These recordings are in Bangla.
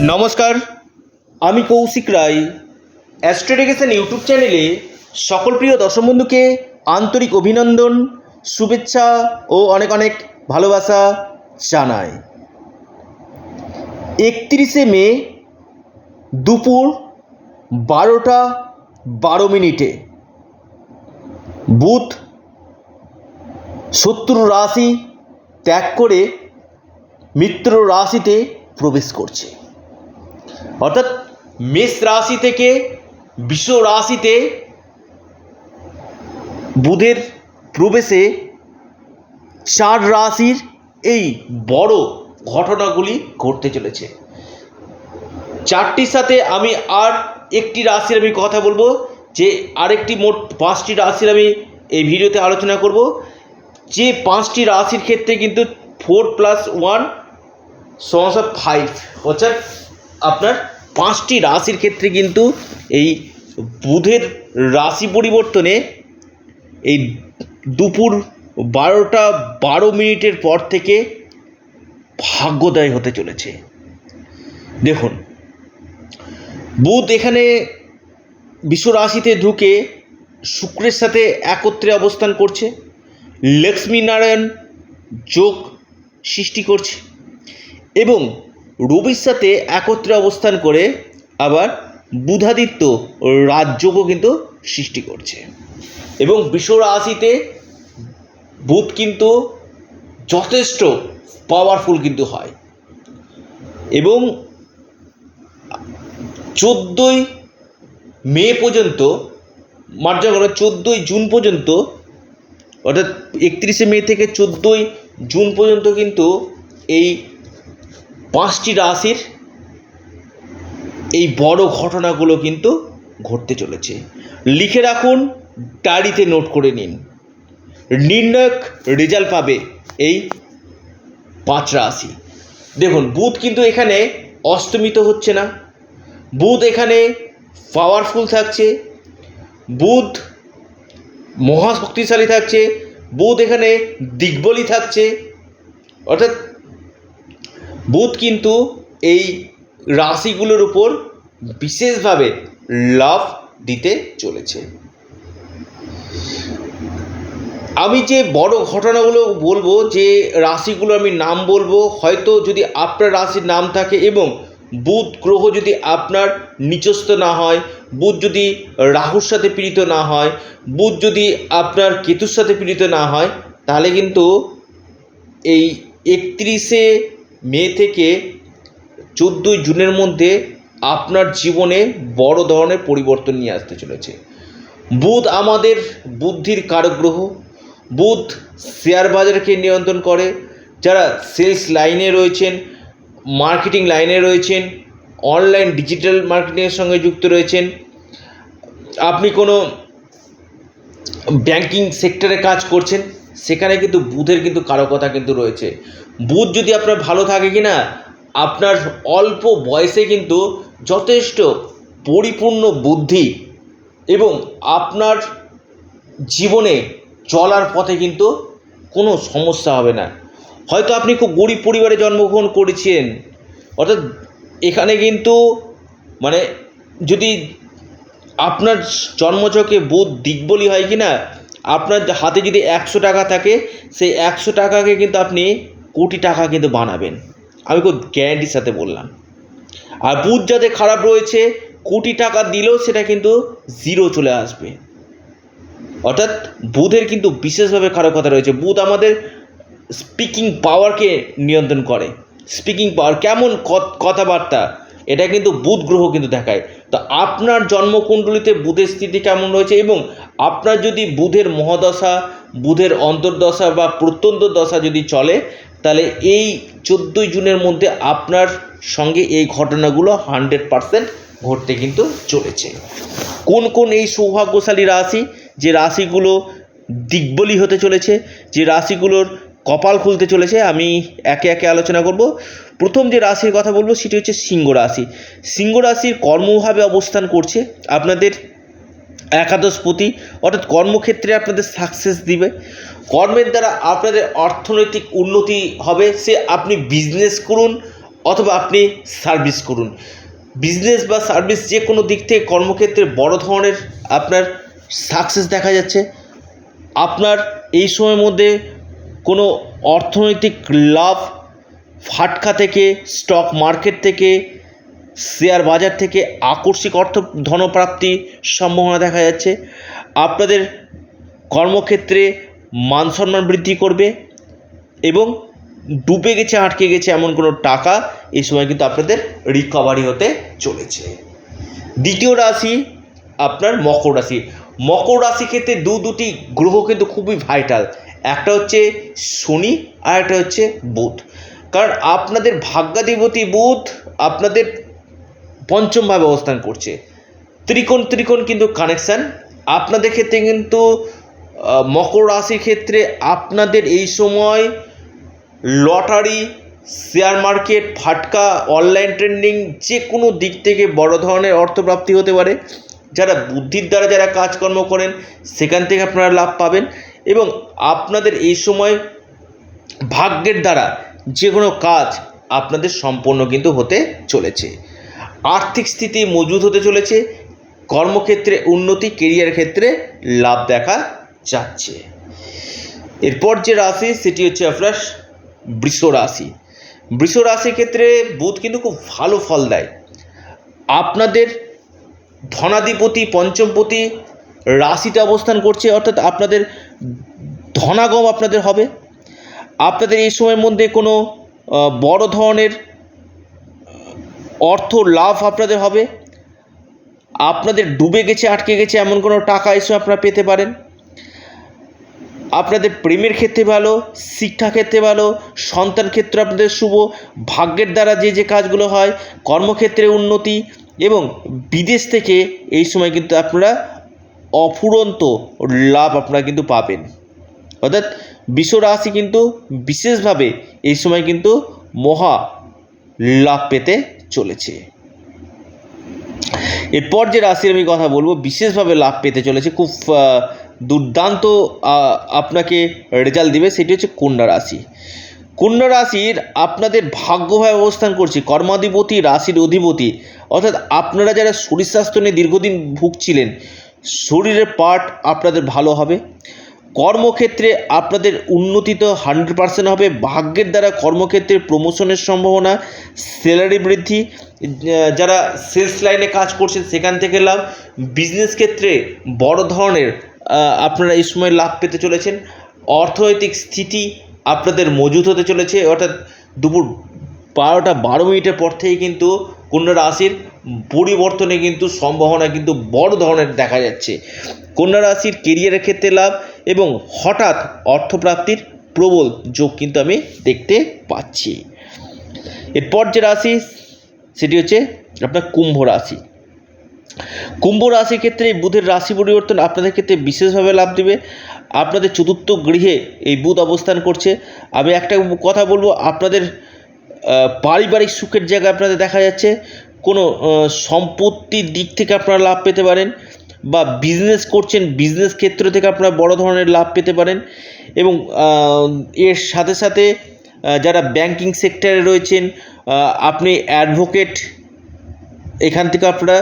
নমস্কার, আমি কৌশিক রায়। অ্যাস্ট্রোডিকেশন ইউটিউব চ্যানেলে সকল প্রিয় দর্শক বন্ধুকে আন্তরিক অভিনন্দন, শুভেচ্ছা ও অনেক অনেক ভালোবাসা জানাই। একত্রিশে মে দুপুর বারোটা বারো মিনিটে। বুথ শত্রু রাশি ত্যাগ করে মিত্র রাশিতে প্রবেশ করছে। অর্থাৎ মেষ রাশি থেকে বিশ্ব রাশিতে বুধের প্রবেশে চার রাশির এই বড় ঘটনাগুলি ঘটতে চলেছে। চারটির সাথে আমি আর একটি রাশির আমি কথা বলব, যে আরেকটি মোট পাঁচটি রাশির আমি এই ভিডিওতে আলোচনা করব। যে পাঁচটি রাশির ক্ষেত্রে কিন্তু ফোর প্লাস ওয়ান সমস্যা ফাইভ অর্থাৎ আপনার পাঁচটি রাশির ক্ষেত্রে কিন্তু এই বুধের রাশি পরিবর্তনে এই দুপুর বারোটা বারো মিনিটের পর থেকে ভাগ্যদায় হতে চলেছে। দেখুন, বুধ এখানে বিশ্ব রাশিতে ঢুকে শুক্রের সাথে একত্রে অবস্থান করছে। লক্ষ্মীনারায়ণ যোগ সৃষ্টি করছে এবং রবির সাথে একত্রে অবস্থান করে আবার বুধাদিত্য রাজযোগও কিন্তু সৃষ্টি করছে। এবং বিশ্ব রাশিতে বুধ কিন্তু যথেষ্ট পাওয়ারফুল কিন্তু হয়। এবং চোদ্দোই মে পর্যন্ত, মার্জা করা চোদ্দোই জুন পর্যন্ত, অর্থাৎ একত্রিশে মে থেকে চোদ্দোই জুন পর্যন্ত কিন্তু এই পাঁচটি রাশির এই বড় ঘটনাগুলো কিন্তু ঘটতে চলেছে। লিখে রাখুন, ডায়েরিতে নোট করে নিন। নির্ণায়ক রেজাল্ট পাবে এই পাঁচ রাশি। দেখুন, বুধ কিন্তু এখানে অস্তমিত হচ্ছে না। বুধ এখানে পাওয়ারফুল থাকছে। বুধ মহাশক্তিশালী থাকছে। বুধ এখানে দিগ্বলী থাকছে। অর্থাৎ বুধ কিন্তু এই রাশিগুলোর উপর বিশেষভাবে লাভ দিতে চলেছে। আমি যে বড় ঘটনাগুলো বলব, যে রাশিগুলো আমি নাম বলব, হয়তো যদি আপনার রাশির নাম থাকে এবং বুধ গ্রহ যদি আপনার নিচস্থ না হয়, বুধ যদি রাহুর সাথে পীড়িত না হয়, বুধ যদি আপনার কেতুর সাথে পীড়িত না হয়, তাহলে কিন্তু এই একত্রিশে মে থেকে চোদ্দোই জুনের মধ্যে আপনার জীবনে বড় ধরনের পরিবর্তন নিয়ে আসতে চলেছে। বুধ আমাদের বুদ্ধির কারক গ্রহ বুধ শেয়ার বাজারকে নিয়ন্ত্রণ করে। যারা সেলস লাইনে রয়েছেন, মার্কেটিং লাইনে রয়েছেন, অনলাইন ডিজিটাল মার্কেটিংয়ের সঙ্গে যুক্ত রয়েছেন, আপনি কোনো ব্যাংকিং সেক্টরে কাজ করছেন সেখানে কিন্তু বুধের কিন্তু কারকতা কিন্তু রয়েছে। বুধ যদি আপনার ভালো থাকে কি না আপনার অল্প বয়সে কিন্তু যথেষ্ট পরিপূর্ণ বুদ্ধি এবং আপনার জীবনে চলার পথে কিন্তু কোনো সমস্যা হবে না। হয়তো আপনি খুব গরিব পরিবারে জন্মগ্রহণ করেছেন, অর্থাৎ এখানে কিন্তু মানে যদি আপনার জন্মচকে বুধ দিগ্বলি হয় কি না আপনার হাতে যদি একশো টাকা থাকে, সেই একশো টাকাকে কিন্তু আপনি কোটি টাকা কিন্তু বানাবেন। আমি খুব গ্যারান্টির সাথে বললাম। আর বুধ যাতে খারাপ রয়েছে, কোটি টাকা দিলেও সেটা কিন্তু জিরো চলে আসবে। অর্থাৎ বুধের কিন্তু বিশেষভাবে খারাপ কথা রয়েছে। বুধ আমাদের স্পিকিং পাওয়ারকে নিয়ন্ত্রণ করে। স্পিকিং পাওয়ার কেমন কথ- কথাবার্তা এটা কিন্তু বুধ গ্রহ কিন্তু দেখায়। তো আপনার জন্মকুণ্ডলিতে বুধের স্থিতি কেমন রয়েছে এবং আপনার যদি বুধের মহাদশা, বুধের অন্তর্দশা বা প্রত্যন্ত দশা যদি চলে, তাহলে এই চোদ্দোই জুনের মধ্যে আপনার সঙ্গে এই ঘটনাগুলো হান্ড্রেড পারসেন্ট ঘটতে কিন্তু চলেছে। কোন কোন এই সৌভাগ্যশালী রাশি, যে রাশিগুলো দিগ্বলী হতে চলেছে, যে রাশিগুলোর কপাল খুলতে চলেছে, আমি একে একে আলোচনা করব। প্রথম যে রাশির কথা বলব সেটি হচ্ছে সিংহ রাশি। সিংহ রাশির কর্মভাবে অবস্থান করছে, আপনাদের একাদশপতি, অর্থাৎ কর্মক্ষেত্রে আপনাদের সাকসেস দিবে। কর্মের দ্বারা আপনাদের অর্থনৈতিক উন্নতি হবে, সে আপনি বিজনেস করুন অথবা আপনি সার্ভিস করুন। বিজনেস বা সার্ভিস যে কোনো দিক থেকে কর্মক্ষেত্রে বড় ধরনের আপনার সাকসেস দেখা যাচ্ছে। আপনার এই সময়ের মধ্যে কোনো অর্থনৈতিক লাভ ফাটকা থেকে স্টক মার্কেট থেকে শেয়ার বাজার থেকে আকস্মিক অর্থ ধনপ্রাপ্তি সম্ভাবনা দেখা যাচ্ছে। আপনাদের কর্মক্ষেত্রে মান সম্মান বৃদ্ধি করবে এবং ডুবে গেছে, আটকে গেছে এমন কোনো টাকা এই সময় কিন্তু আপনাদের রিকভারি হতে চলেছে। দ্বিতীয় রাশি আপনার মকর রাশি। মকর রাশি ক্ষেত্রে দু দুটি গ্রহ কিন্তু খুবই ভাইটাল একটা হচ্ছে শনি আর একটা হচ্ছে বুধ। কারণ আপনাদের ভাগ্যাধিপতি বুধ আপনাদের পঞ্চমভাবে অবস্থান করছে। ত্রিকোণ ত্রিকোণ কিন্তু কানেকশান আপনাদের ক্ষেত্রে কিন্তু মকর রাশির ক্ষেত্রে আপনাদের এই সময় লটারি শেয়ার মার্কেট ফাটকা অনলাইন ট্রেন্ডিং যে কোনো দিক থেকে বড় ধরনের অর্থপ্রাপ্তি হতে পারে। যারা বুদ্ধির দ্বারা যারা কাজকর্ম করেন, সেখান থেকে আপনারা লাভ পাবেন। এবং আপনাদের এই সময় ভাগ্যের দ্বারা যে কোনো কাজ আপনাদের সম্পন্ন কিন্তু হতে চলেছে। আর্থিক স্থিতি মজবুত হতে চলেছে, কর্মক্ষেত্রে উন্নতি কেরিয়ার ক্ষেত্রে লাভ দেখা যাচ্ছে। এরপর যে রাশি, সেটি হচ্ছে আপনার বৃষ রাশি। বৃষ রাশির ক্ষেত্রে বুধ কিন্তু খুব ভালো ফল দেয়। আপনাদের ধনাধিপতি, পঞ্চমপতি রাশিতে অবস্থান করছে, অর্থাৎ আপনাদের ধনাগম আপনাদের হবে। আপনাদের এই সময়ের মধ্যে কোনো বড় ধরনের অর্থ লাভ আপনাদের হবে। আপনাদের ডুবে গেছে, আটকে গেছে এমন কোনো টাকা এসে আপনারা পেতে পারেন। আপনাদের প্রেমের ক্ষেত্রে ভালো, শিক্ষা ক্ষেত্রে ভালো, সন্তান ক্ষেত্রে আপনাদের শুভ, ভাগ্যের দ্বারা যে যে কাজগুলো হয়, কর্মক্ষেত্রে উন্নতি এবং বিদেশ থেকে এই সময় কিন্তু আপনারা অফুরন্ত লাভ আপনারা কিন্তু পাবেন। অর্থাৎ বিশ্ব রাশি কিন্তু বিশেষভাবে এই সময় কিন্তু মহা লাভ পেতে চলেছে। এরপর যে রাশির আমি কথা বলব, বিশেষভাবে লাভ পেতে চলেছে, খুব দুর্দান্ত আপনাকে রেজাল্ট দিবে, সেটি হচ্ছে কন্যা রাশি। কন্যা রাশির আপনাদের ভাগ্যভাবে অবস্থান করছে, কর্মাধিপতি, রাশির অধিপতি। অর্থাৎ আপনারা যারা শরীর স্বাস্থ্য নিয়ে দীর্ঘদিন ভুগছিলেন শরীরের পার্ট আপনাদের ভালো হবে। কর্মক্ষেত্রে আপনাদের উন্নতি তো হান্ড্রেড পার্সেন্ট হবে। ভাগ্যের দ্বারা কর্মক্ষেত্রে প্রমোশনের সম্ভাবনা স্যালারি বৃদ্ধি যারা সেলস লাইনে কাজ করছেন, সেখান থেকে লাভ। বিজনেস ক্ষেত্রে বড় ধরনের আপনারা এই সময় লাভ পেতে চলেছেন। অর্থনৈতিক স্থিতি আপনাদের মজুত হতে চলেছে। অর্থাৎ দুপুর বারোটা বারো মিনিটের পর থেকেই কিন্তু কন্যা রাশির পরিবর্তনে কিন্তু সম্ভাবনা কিন্তু বড় ধরনের দেখা যাচ্ছে। কন্যা রাশির কেরিয়ারের ক্ষেত্রে লাভ এবং হঠাৎ অর্থপ্রাপ্তির প্রবল যোগ কিন্তু আমি দেখতে পাচ্ছি। এরপর যে রাশি, সেটি হচ্ছে আপনার কুম্ভ রাশি। কুম্ভ রাশির ক্ষেত্রে বুধের রাশি পরিবর্তন আপনাদের ক্ষেত্রে বিশেষভাবে লাভ দেবে। আপনাদের চতুর্থ গৃহে এই বুধ অবস্থান করছে। আমি একটা কথা বলব, আপনাদের পারিবারিক সুখের জায়গা আপনাদের দেখা যাচ্ছে। কোনো সম্পত্তির দিক থেকে আপনারা লাভ পেতে পারেন বা বিজনেস করছেন বিজনেস ক্ষেত্র থেকে আপনারা বড় ধরনের লাভ পেতে পারেন এবং এর সাথে সাথে যারা ব্যাংকিং সেক্টরে রয়েছেন আপনি অ্যাডভোকেট এখান থেকে আপনারা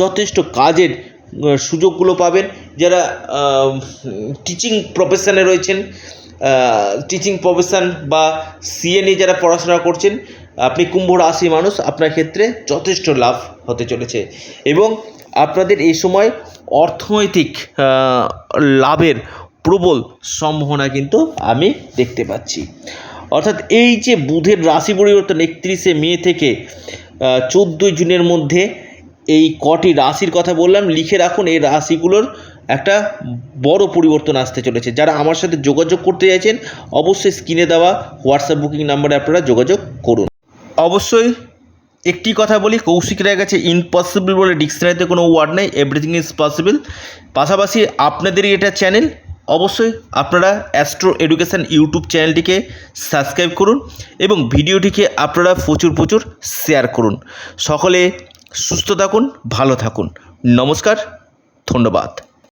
যথেষ্ট কাজের সুযোগগুলো পাবেন। যারা টিচিং প্রফেশনে রয়েছেন টিচিং প্রফেশন বা সিএ নিয়ে যারা পড়াশোনা করছেন আপনি কুম্ভ রাশি মানুষ, আপনার ক্ষেত্রে যথেষ্ট লাভ হতে চলেছে। এবং আপনাদের এই সময় অর্থনৈতিক লাভের প্রবল সম্ভাবনা কিন্তু আমি দেখতে পাচ্ছি। অর্থাৎ এই যে বুধের রাশি পরিবর্তন একত্রিশে মে থেকে চোদ্দোই জুনের মধ্যে এই কটি রাশির কথা বললাম, লিখে রাখুন এই রাশিগুলোর একটা বড় পরিবর্তন আসতে চলেছে। যারা আমার সাথে যোগাযোগ করতে চাইছেন, অবশ্যই স্ক্রিনে দেওয়া হোয়াটসঅ্যাপ বুকিং নাম্বারে আপনারা যোগাযোগ করুন। অবশ্যই একটি কথা বলি, কৌশিক রায়ের কাছে ইম্পসিবল বলে ডিকশনারিতে কোনো ওয়ার্ড নেই এভরিথিং ইজ পসিবল পাশাপাশি আপনাদেরই এটা চ্যানেল অবশ্যই আপনারা অ্যাস্ট্রো এডুকেশান ইউটিউব চ্যানেলটিকে সাবস্ক্রাইব করুন এবং ভিডিওটিকে আপনারা প্রচুর প্রচুর শেয়ার করুন। সকলে সুস্থ থাকুন, ভালো থাকুন। নমস্কার, ধন্যবাদ।